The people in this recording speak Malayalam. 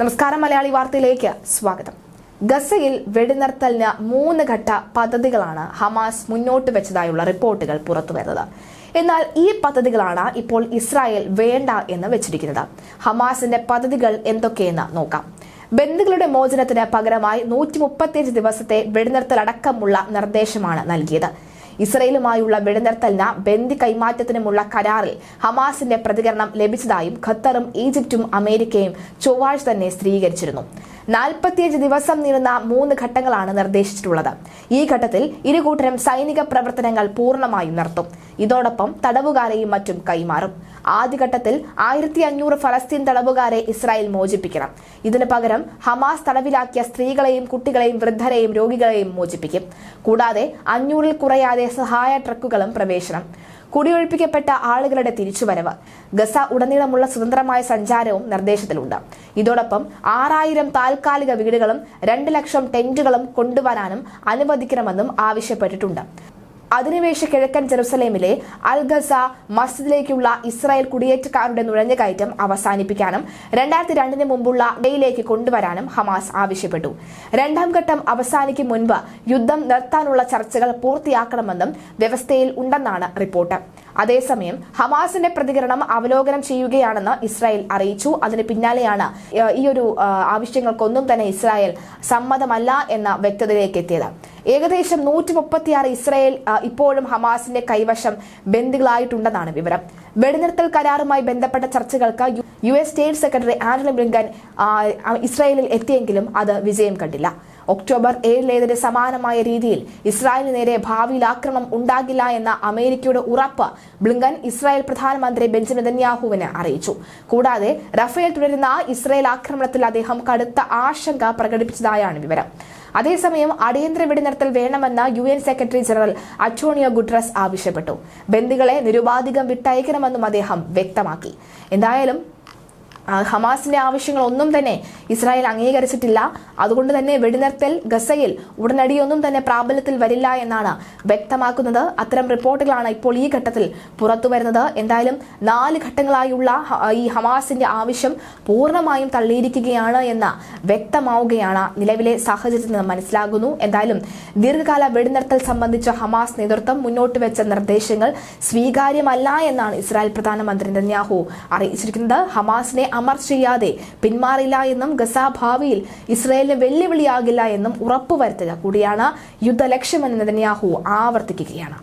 നമസ്കാരം മലയാളി വാർത്തയിലേക്ക് സ്വാഗതം. ഗസയിൽ വെടിനിർത്തലിന് മൂന്ന് ഘട്ട പദ്ധതികളാണ് ഹമാസ് മുന്നോട്ട് വെച്ചതായുള്ള റിപ്പോർട്ടുകൾ പുറത്തുവരുന്നത് എന്നാൽ ഈ പദ്ധതികളാണ് ഇപ്പോൾ ഇസ്രായേൽ വേണ്ട എന്ന് വെച്ചിരിക്കുന്നത്. ഹമാസിന്റെ പദ്ധതികൾ എന്തൊക്കെയെന്ന് നോക്കാം. ബന്ധുക്കളുടെ മോചനത്തിന് പകരമായി നൂറ്റി മുപ്പത്തിയഞ്ച് ദിവസത്തെ വെടിനിർത്തൽ അടക്കമുള്ള നിർദ്ദേശമാണ് നൽകിയത്. ഇസ്രയേലുമായുള്ള വെടിനിർത്തലിന് ബന്ദി കൈമാറ്റത്തിനുമുള്ള കരാറിൽ ഹമാസിന്റെ പ്രതികരണം ലഭിച്ചതായും ഖത്തറും ഈജിപ്തും അമേരിക്കയും ചൊവ്വാഴ്ച തന്നെ സ്ഥിരീകരിച്ചിരുന്നു. നാൽപ്പത്തിയഞ്ച് ദിവസം നീളുന്ന മൂന്ന് ഘട്ടങ്ങളാണ് നിർദ്ദേശിച്ചിട്ടുള്ളത്. ഈ ഘട്ടത്തിൽ ഇരുകൂട്ടരും സൈനിക പ്രവർത്തനങ്ങൾ പൂർണമായും നിർത്തും. ഇതോടൊപ്പം തടവുകാരെയും മറ്റും കൈമാറും. ആദ്യഘട്ടത്തിൽ ആയിരത്തി അഞ്ഞൂറ് ഫലസ്തീൻ തടവുകാരെ ഇസ്രായേൽ മോചിപ്പിക്കണം. ഇതിനു പകരം ഹമാസ് തടവിലാക്കിയ സ്ത്രീകളെയും കുട്ടികളെയും വൃദ്ധരെയും രോഗികളെയും മോചിപ്പിക്കും. കൂടാതെ അഞ്ഞൂറിൽ കുറയാതെ സഹായ ട്രക്കുകളും പ്രവേശനം. കുടിയൊഴിപ്പിക്കപ്പെട്ട ആളുകളുടെ തിരിച്ചുവരവ്. ഗസ ഉടനീളമുള്ള സ്വതന്ത്രമായ സഞ്ചാരവും നിർദ്ദേശത്തിലുണ്ട്. ഇതോടൊപ്പം ആറായിരം താൽക്കാലിക വീടുകളും രണ്ട് ലക്ഷം ടെന്റുകളും കൊണ്ടുവരാനും അനുവദിക്കണമെന്നും ആവശ്യപ്പെട്ടിട്ടുണ്ട്. അധിനിവേശ കിഴക്കൻ ജെറുസലേമിലെ അൽ ഗസ മസ്ജിദിലേക്കുള്ള ഇസ്രായേൽ കുടിയേറ്റക്കാരുടെ നുഴഞ്ഞുകയറ്റം അവസാനിപ്പിക്കാനും രണ്ടായിരത്തി രണ്ടിന് മുമ്പുള്ള ഡേയിലേക്ക് കൊണ്ടുവരാനും ഹമാസ് ആവശ്യപ്പെട്ടു. രണ്ടാം ഘട്ടം അവസാനിക്കും മുൻപ് യുദ്ധം നിർത്താനുള്ള ചർച്ചകൾ പൂർത്തിയാക്കണമെന്നും വ്യവസ്ഥയിൽ ഉണ്ടെന്നാണ് റിപ്പോർട്ട്. അതേസമയം ഹമാസിന്റെ പ്രതികരണം അവലോകനം ചെയ്യുകയാണെന്ന് ഇസ്രായേൽ അറിയിച്ചു. അതിന് പിന്നാലെയാണ് ഈ ഒരു ആവശ്യങ്ങൾക്കൊന്നും തന്നെ ഇസ്രായേൽ സമ്മതമല്ല എന്ന വ്യക്തതയിലേക്ക് എത്തിയത്. ഏകദേശം നൂറ്റി മുപ്പത്തിയാറ് ഇസ്രായേൽ ഇപ്പോഴും ഹമാസിന്റെ കൈവശം ബന്ദികളായിട്ടുണ്ടെന്നാണ് വിവരം. വെടിനിർത്തൽ കരാറുമായി ബന്ധപ്പെട്ട ചർച്ചകൾക്ക് U- S state secretary Antony Blinken ഇസ്രായേലിൽ എത്തിയെങ്കിലും അത് വിജയം കണ്ടില്ല. ഒക്ടോബർ ഏഴിലേതിന് സമാനമായ രീതിയിൽ ഇസ്രായേലിന് നേരെ ഭാവിയിൽ ആക്രമണം ഉണ്ടാകില്ല എന്ന അമേരിക്കയുടെ ഉറപ്പ് ബ്ലിങ്കൻ ഇസ്രായേൽ പ്രധാനമന്ത്രി ബെഞ്ചമിൻ നെതന്യാഹുവിന് അറിയിച്ചു. കൂടാതെ റഫേൽ തുടരുന്ന ഇസ്രായേൽ ആക്രമണത്തിൽ അദ്ദേഹം കടുത്ത ആശങ്ക പ്രകടിപ്പിച്ചതായാണ് വിവരം. അതേസമയം അടിയന്തര വെടിനിർത്തൽ വേണമെന്ന് U N secretary general Antonio Guterres ആവശ്യപ്പെട്ടു. ബന്ദികളെ നിരുപാധികം വിട്ടയക്കണമെന്നും അദ്ദേഹം വ്യക്തമാക്കി. എന്തായാലും ഹമാസിന്റെ ആവശ്യങ്ങൾ ഒന്നും തന്നെ ഇസ്രായേൽ അംഗീകരിച്ചിട്ടില്ല. അതുകൊണ്ട് തന്നെ വെടിനിർത്തൽ ഗസയിൽ ഉടനടിയൊന്നും തന്നെ പ്രാബല്യത്തിൽ വരില്ല എന്നാണ് വ്യക്തമാക്കുന്നത്. അത്തരം റിപ്പോർട്ടുകളാണ് ഇപ്പോൾ ഈ ഘട്ടത്തിൽ പുറത്തു വരുന്നത്. എന്തായാലും നാല് ഘട്ടങ്ങളായുള്ള ഈ ഹമാസിന്റെ ആവശ്യം പൂർണമായും തള്ളിയിരിക്കുകയാണ് എന്ന് വ്യക്തമാവുകയാണ്. നിലവിലെ സാഹചര്യത്തിൽ നിന്ന് മനസ്സിലാകുന്നു. എന്തായാലും ദീർഘകാല വെടിനിർത്തൽ സംബന്ധിച്ച ഹമാസ് നേതൃത്വം മുന്നോട്ട് വെച്ച നിർദ്ദേശങ്ങൾ സ്വീകാര്യമല്ല എന്നാണ് ഇസ്രായേൽ പ്രധാനമന്ത്രി നെന്യാഹു അറിയിച്ചിരിക്കുന്നത്. ഹമാസിനെ അമർ ചെയ്യാതെ പിന്മാറില്ല എന്നും ഗസ ഭാവിയിൽ ഇസ്രയേലിന് വെല്ലുവിളിയാകില്ല എന്നും ഉറപ്പുവരുത്തുക കൂടിയാണ് യുദ്ധ ലക്ഷ്യമെന്ന് നെതന്യാഹു ആവർത്തിക്കുകയാണ്.